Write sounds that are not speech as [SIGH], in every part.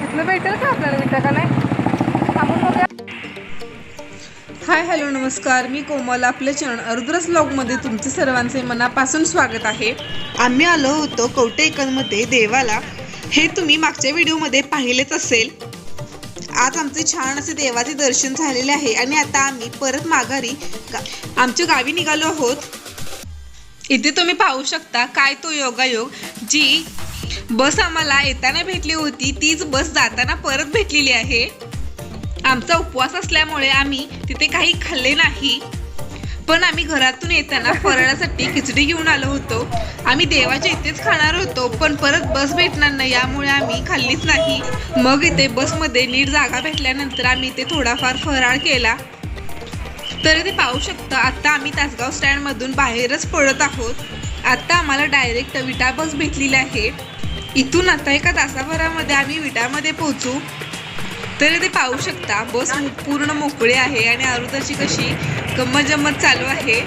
तिथलं भेटेल का आपल्याला विटा का नाही? थांबून बघूया. हाय हॅलो नमस्कार. मी कोमल आपल्या चॅनल अर्द्रस ब्लॉगमध्ये तुमचे सर्वांचे मनापासून स्वागत आहे. आम्ही आलो होतो कवटेकनमध्ये देवाला. हे तुम्ही मागच्या व्हिडिओमध्ये पाहिलेच असेल. आज आमचे छान असे देवाचे दर्शन झालेले आहे आणि आता आम्ही परत माघारी आमच्या गावी निघालो आहोत. इथे तुम्ही पाहू शकता काय तो योगायोग. जी बस आम्हाला येताना भेटली होती तीच बस जाताना परत भेटलेली आहे. आमचा उपवास असल्यामुळे आम्ही तिथे काही खाल्ले नाही. पण आम्ही घरातून येताना फराळासाठी खिचडी घेऊन आलो होतो. आम्ही देवाच्या इथेच खाणार होतो पण परत बस भेटणार नाही यामुळे आम्ही खाल्लीच नाही. मग इथे बसमध्ये नीट जागा भेटल्यानंतर आम्ही इथे थोडाफार फराळ केला. तर ते पाहू शकता आता आम्ही तासगाव स्टँडमधून बाहेरच पडत आहोत. आता आम्हाला डायरेक्ट विटा बस भेटलेली आहे. इथून आता एका तासाभरामध्ये आम्ही विटामध्ये पोहोचू. तर ते पाहू शकता बस पूर्ण मोकळी आहे आणि आरुताची कशी गंमत जम्मत चालू आहे.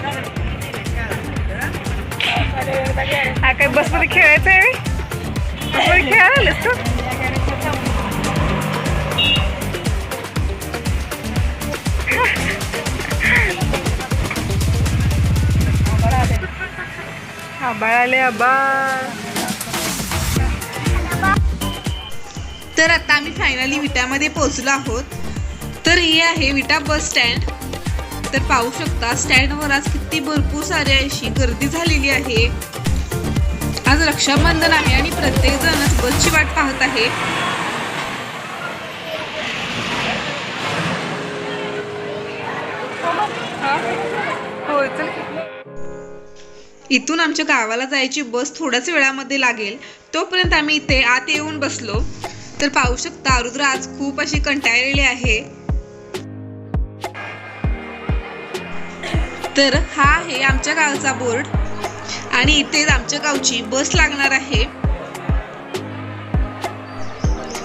काय बसमध्ये खेळायचं आहे खेळायला आलेस तू? आले आबाळ तर आता आम्ही फायनली विटामध्ये पोहोचलो आहोत. तर हे आहे विटा बस स्टँड तर पाहू शकता स्टँडवर आज किती भरपूर सारी अशी गर्दी झालेली आहे. आज रक्षाबंधन आहे आणि प्रत्येक जणच बसची वाट पाहत आहे. होय चल. इथून आमच्या गावाला जायची बस थोड्याच वेळामध्ये लागेल. तोपर्यंत आम्ही इथे आत येऊन बसलो. तर पाहू शकता रुद्र आज खूप अशी कंटाळलेली आहे. तर हा आहे आमच्या गावचा बोर्ड. आणि इथेच आमच्या गावची बस लागणार आहे.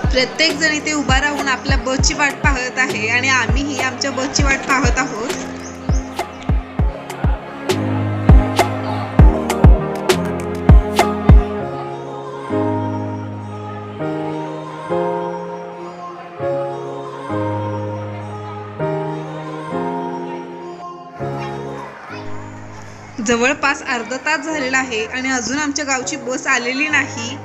प्रत्येक जण इथे उभा राहून आपल्या बसची वाट पाहत आहे. आणि आम्हीही आमच्या बसची वाट पाहत आहोत. जवळपास अर्धा तास झालेला आहे आणि अजून आमच्या गावची बस आलेली नाही.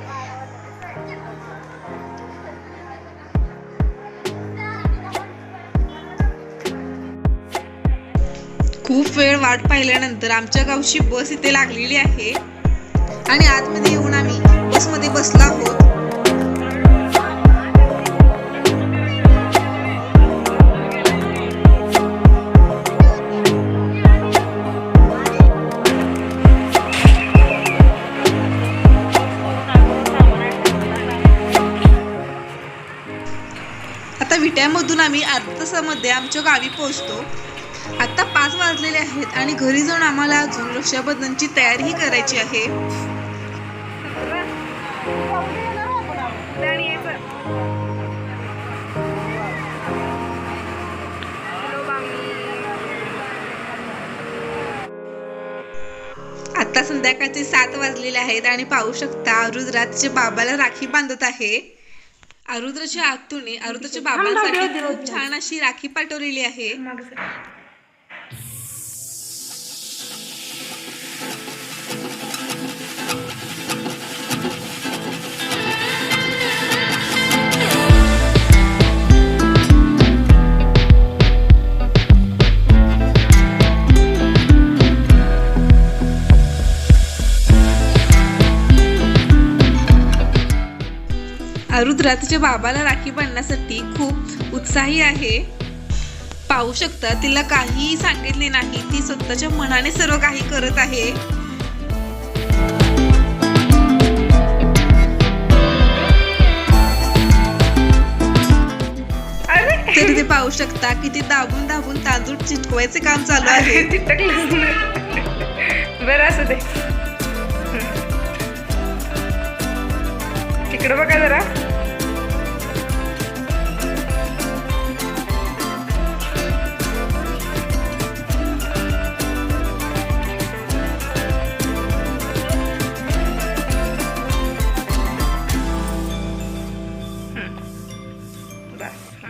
खूप वेळ वाट पाहिल्यानंतर आमच्या गावची बस इथे लागलेली आहे. आणि आतमध्ये येऊन आम्ही बसमध्ये बसलो आहोत. आम्ही अर्ध्या तासामध्ये आमच्या गावी पोहोचतो. आता पाच वाजलेले आहेत आणि घरी जाऊन आम्हाला अजून रक्षाबंधनची तयारीही करायची आहे. आता संध्याकाळचे सात वाजलेले आहेत आणि पाहू शकता आरुद्रा बाबाला राखी बांधत आहे. आरुद्राच्या आतूने आरुद्राच्या बाबांसाठी खूप छान अशी राखी पाठवलेली आहे. आरुद्रा तिच्या बाबाला राखी बांधण्यासाठी खूप उत्साही आहे. पाहू शकता तिला काहीही सांगितले नाही. ती स्वतःच्या मनाने सर्व काही करत आहे. तर ते पाहू शकता किती दाबून दाबून तांदूळ चिटकवायचे काम चालू आहे. बरं असू दे. तिकडं बघा जरा.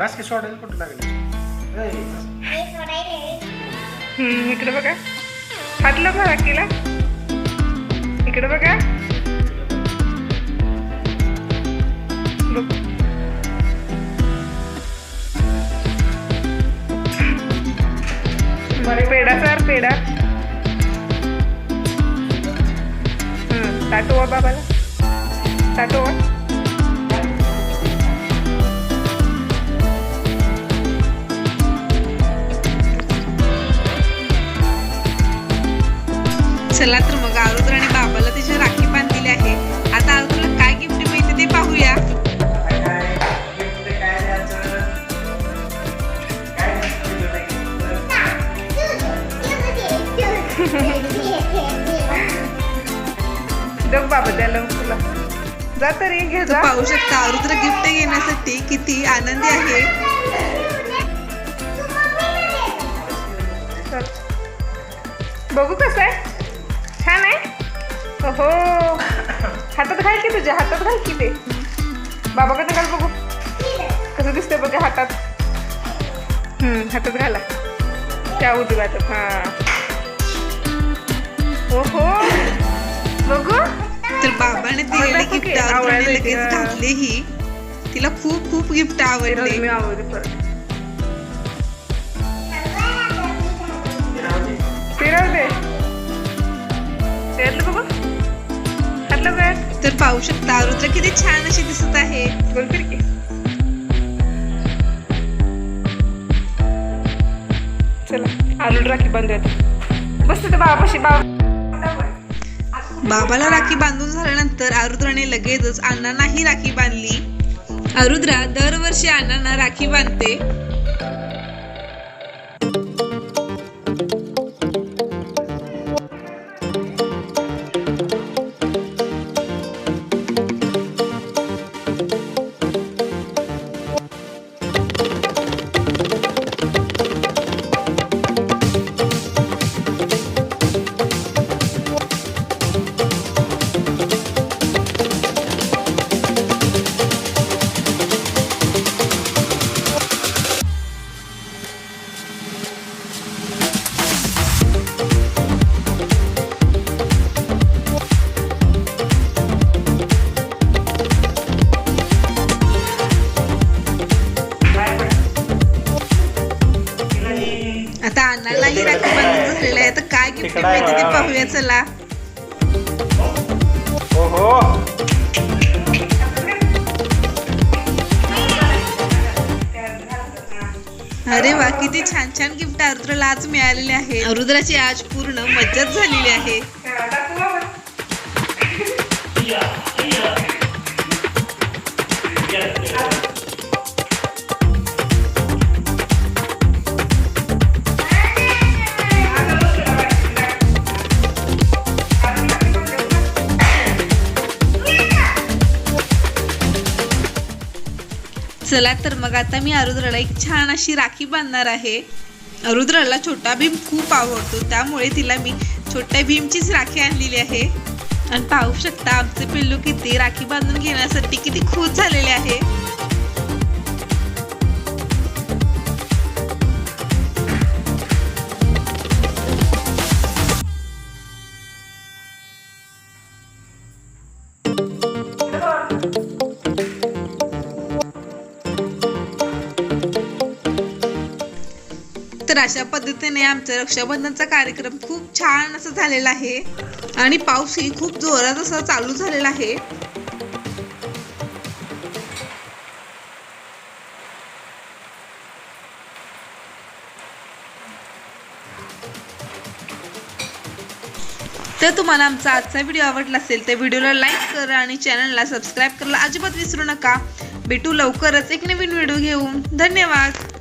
बस की सोडायला कुठं लागले? इकडे बघा. फाटलं बघा किला इकडे बघा. बरे बरं पेढा सर पेढा. हम्म, ताटोवा बाबाला. ताटोवा. चला तर मग आरुद्र आणि बाबाला तिची राखी बांधलेली आहे. आता आरुद्रला काय गिफ्ट मिळते ते पाहूया. बघ बाबा त्याला तुला जा तरी घे जा. पाहू शकता आरुद्र गिफ्ट घेण्यासाठी किती आनंदी आहे. बघू कसं आहे. छान आहे हो हातात घाल की तुझ्या? हातात घाल की ते? बाबा कसं घाल बघू? कसं दिसतंय बघा हातात. हम्म हातात घाला. त्या उद्गात हा. हो हो बघू. तर बाबाने दिलेले गिफ्ट आवडले लगेच का? घातलेही तिला खूप खूप गिफ्ट आवडले. मी आवडते परत फिरव त्यातलं बघू हातलं काय तर पाहू शकता आरुद्र किती छान अशी दिसत आहे. बोल फिर की चला आलू राखी बांधूया आता. बस तिथे बाबापाशी बाबा. बाबाला राखी बांधून झाल्यानंतर आरुद्राने लगेचच अण्णांनाही राखी बांधली. आरुद्रा दरवर्षी अण्णांना राखी बांधते. आहे मिळते ते. पाहूया चला. ओहो. अरे वा किती छान छान गिफ्ट आरुद्राला आज मिळालेले आहे आरुद्राची आज पूर्ण मज्जाच झालेली आहे. [LAUGHS] चला तर मग आता मी आरुद्राला एक छान अशी राखी बांधणार आहे. अरुद्राला छोटा भीम खूप आवडतो त्यामुळे तिला मी छोट्या भीमचीच राखी आणलेली आहे. आणि पाहू शकता आमचे पिल्लू किती राखी बांधून घेण्यासाठी किती खुश झालेले आहे. तर अशा पद्धतीने आमचा रक्षाबंधनचा कार्यक्रम खूप छान असं झालेला आहे. आणि पाऊसही खूप जोरात असा चालू झालेला आहे. तर तुम्हाला आमचा आजचा व्हिडिओ आवडला असेल तर व्हिडिओला लाईक करा आणि चॅनलला सबस्क्राईब करायला अजिबात विसरू नका. भेटू लवकरच एक नवीन व्हिडिओ घेऊन. धन्यवाद.